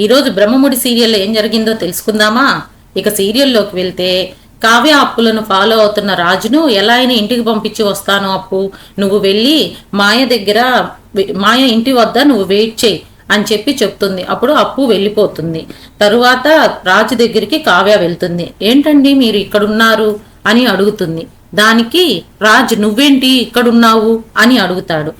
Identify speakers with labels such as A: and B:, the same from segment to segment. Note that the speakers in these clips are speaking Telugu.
A: ఈరోజు బ్రహ్మముడి సీరియల్లో ఏం జరిగిందో తెలుసుకుందామా? ఇక సీరియల్లోకి వెళ్తే కావ్య అప్పులను ఫాలో అవుతున్న రాజును ఎలా అయినా ఇంటికి పంపించి వస్తాను అప్పు. నువ్వు వెళ్ళి మాయ దగ్గర మాయ ఇంటి వద్ద నువ్వు వెయిట్ చేయి అని చెప్పి చెప్తుంది. అప్పుడు అప్పు వెళ్ళిపోతుంది. తరువాత రాజు దగ్గరికి కావ్య వెళ్తుంది. ఏంటండి మీరు ఇక్కడున్నారు? అని అడుగుతుంది. దానికి రాజు నువ్వేంటి ఇక్కడున్నావు? అని అడుగుతాడు.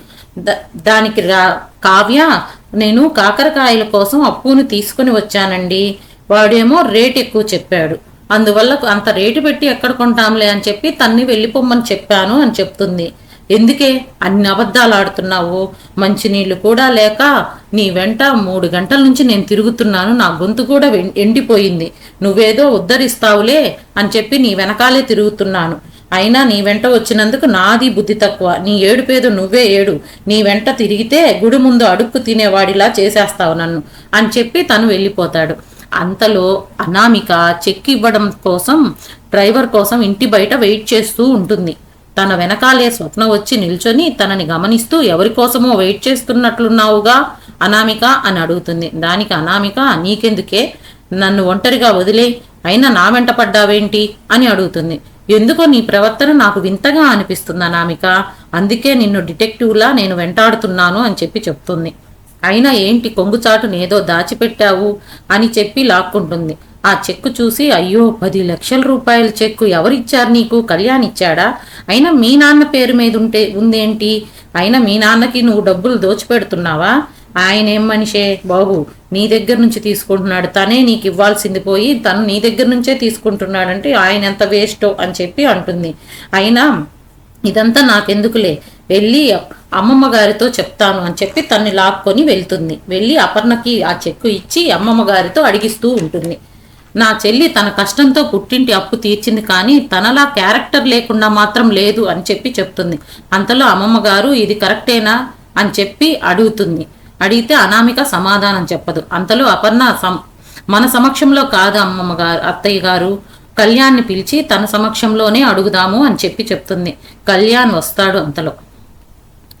A: దానికి రా కావ్య నేను కాకరకాయల కోసం అప్పును తీసుకుని వచ్చానండి. వాడేమో రేట్ ఎక్కువ చెప్పాడు. అందువల్ల అంత రేటు పెట్టి ఎక్కడ కొంటాంలే అని చెప్పి తన్ని వెళ్ళిపోమ్మని చెప్పాను అని చెప్తుంది. ఎందుకే? అన్ని అబద్ధాలు ఆడుతున్నావు. మంచినీళ్ళు కూడా లేక నీ వెంట మూడు గంటల నుంచి నేను తిరుగుతున్నాను. నా గొంతు కూడా ఎండిపోయింది. నువ్వేదో ఉద్ధరిస్తావులే అని చెప్పి నీ వెనకాలే తిరుగుతున్నాను. అయినా నీ వెంట వచ్చినందుకు నాది బుద్ధి తక్కువ. నీ ఏడు పేద నువ్వే ఏడు. నీ వెంట తిరిగితే గుడి ముందు అడుక్కు తినేవాడిలా చేసేస్తావు నన్ను అని చెప్పి తను వెళ్ళిపోతాడు. అంతలో అనామిక చెక్ ఇవ్వడం కోసం డ్రైవర్ కోసం ఇంటి బయట వెయిట్ చేస్తూ ఉంటుంది. తన వెనకాలే స్వప్న వచ్చి నిల్చొని తనని గమనిస్తూ ఎవరి కోసమో వెయిట్ చేస్తున్నట్లున్నావుగా అనామిక అని అడుగుతుంది. దానికి అనామిక నీకెందుకే? నన్ను ఒంటరిగా వదిలే. అయినా నా వెంట పడ్డావేంటి? అని అడుగుతుంది. ఎందుకో నీ ప్రవర్తన నాకు వింతగా అనిపిస్తుంది అనామిక. అందుకే నిన్ను డిటెక్టివ్లా నేను వెంటాడుతున్నాను అని చెప్పి చెప్తుంది. అయినా ఏంటి కొంగుచాటును ఏదో దాచిపెట్టావు అని చెప్పి లాక్కుంటుంది. ఆ చెక్కు చూసి అయ్యో పది లక్షల రూపాయల చెక్కు ఎవరిచ్చారు నీకు? కళ్యాణ్ ఇచ్చాడా? అయినా మీ నాన్న పేరు మీద ఉంటే ఉందేంటి? అయినా మీ నాన్నకి నువ్వు డబ్బులు దోచిపెడుతున్నావా? ఆయన ఏం మనిషే? బాబు నీ దగ్గర నుంచి తీసుకుంటున్నాడు. తనే నీకు ఇవ్వాల్సింది పోయి తను నీ దగ్గర నుంచే తీసుకుంటున్నాడంటే ఆయన ఎంత వేస్టో అని చెప్పి అంటుంది. అయినా ఇదంతా నాకెందుకులే? వెళ్ళి అమ్మమ్మ గారితో చెప్తాను అని చెప్పి తన్ని లాక్కొని వెళ్తుంది. వెళ్ళి అపర్ణకి ఆ చెక్కు ఇచ్చి అమ్మమ్మ గారితో అడిగిస్తూ ఉంటుంది. నా చెల్లి తన కష్టంతో పుట్టింటి అప్పు తీర్చింది కానీ తనలా క్యారెక్టర్ లేకుండా మాత్రం లేదు అని చెప్పి చెప్తుంది. అంతలో అమ్మమ్మ గారు ఇది కరెక్టేనా? అని చెప్పి అడుగుతుంది. అడిగితే అనామిక సమాధానం చెప్పదు. అంతలో అపర్ణ సం- మన సమక్షంలో కాదు అమ్మమ్మ గారు అత్తయ్య గారు కళ్యాణ్ని పిలిచి తన సమక్షంలోనే అడుగుదాము అని చెప్పి చెప్తుంది. కళ్యాణ్ వస్తాడు అంతలో.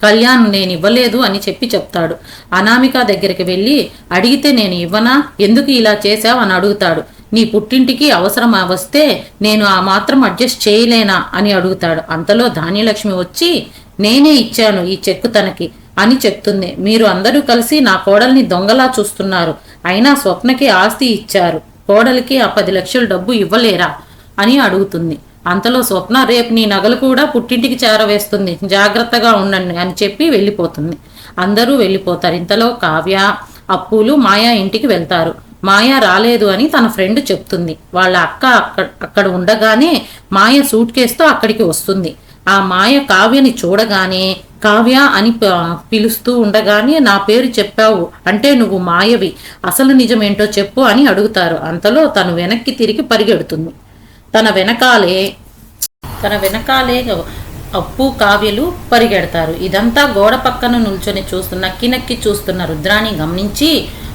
A: కళ్యాణ్ నేను ఇవ్వలేదు అని చెప్పి చెప్తాడు. అనామిక దగ్గరికి వెళ్ళి అడిగితే నేను ఇవ్వనా? ఎందుకు ఇలా చేశావు అని అడుగుతాడు. నీ పుట్టింటికి అవసరం వస్తే నేను ఆ మాత్రం అడ్జస్ట్ చేయలేనా అని అడుగుతాడు. అంతలో ధాన్యలక్ష్మి వచ్చి నేనే ఇచ్చాను ఈ చెక్కు తనకి. అని చెప్తుంది. మీరు అందరూ కలిసి నా కోడల్ని దొంగలా చూస్తున్నారు. అయినా స్వప్నకి ఆస్తి ఇచ్చారు. కోడలికి ఆ పది లక్షల డబ్బు ఇవ్వలేరా? అని అడుగుతుంది. అంతలో స్వప్న రేపు నీ నగలు కూడా పుట్టింటికి చేరవేస్తుంది. జాగ్రత్తగా ఉండండి అని చెప్పి వెళ్ళిపోతుంది. అందరూ వెళ్ళిపోతారు. ఇంతలో కావ్య అప్పులు మాయా ఇంటికి వెళ్తారు. మాయ రాలేదు అని తన ఫ్రెండ్ చెప్తుంది. వాళ్ళ అక్క అక్కడ అక్కడ ఉండగానే మాయ సూట్ కేసుతో అక్కడికి వస్తుంది. ఆ మాయ కావ్యని చూడగానే కావ్య అని పిలుస్తూ ఉండగానే నా పేరు చెప్పావు అంటే నువ్వు మాయవి. అసలు నిజమేంటో చెప్పు అని అడుగుతారు. అంతలో తను వెనక్కి తిరిగి పరిగెడుతుంది. తన వెనకాలే తన వెనకాలే అప్పు కావ్యలు పరిగెడతారు. ఇదంతా గోడ పక్కన నిల్చొని చూస్తున్న నక్కి చూస్తున్న రుద్రాన్ని గమనించి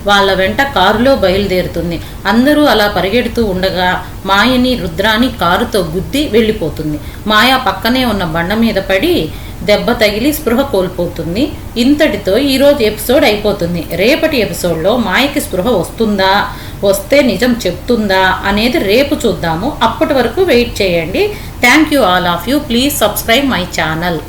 A: వాళ్ళ వెంట కారులో బయలుదేరుతుంది. అందరూ అలా పరిగెడుతూ ఉండగా మాయని రుద్రాని కారుతో గుద్ది వెళ్ళిపోతుంది. మాయ పక్కనే ఉన్న బండ మీద పడి దెబ్బ తగిలి స్పృహ కోల్పోతుంది. ఇంతటితో ఈరోజు ఎపిసోడ్ అయిపోతుంది. రేపటి ఎపిసోడ్లో మాయకి స్పృహ వస్తుందా? వస్తే నిజం చెప్తుందా? అనేది రేపు చూద్దాము. అప్పటి వరకు వెయిట్ చేయండి. Thank you all of you. Please subscribe my channel.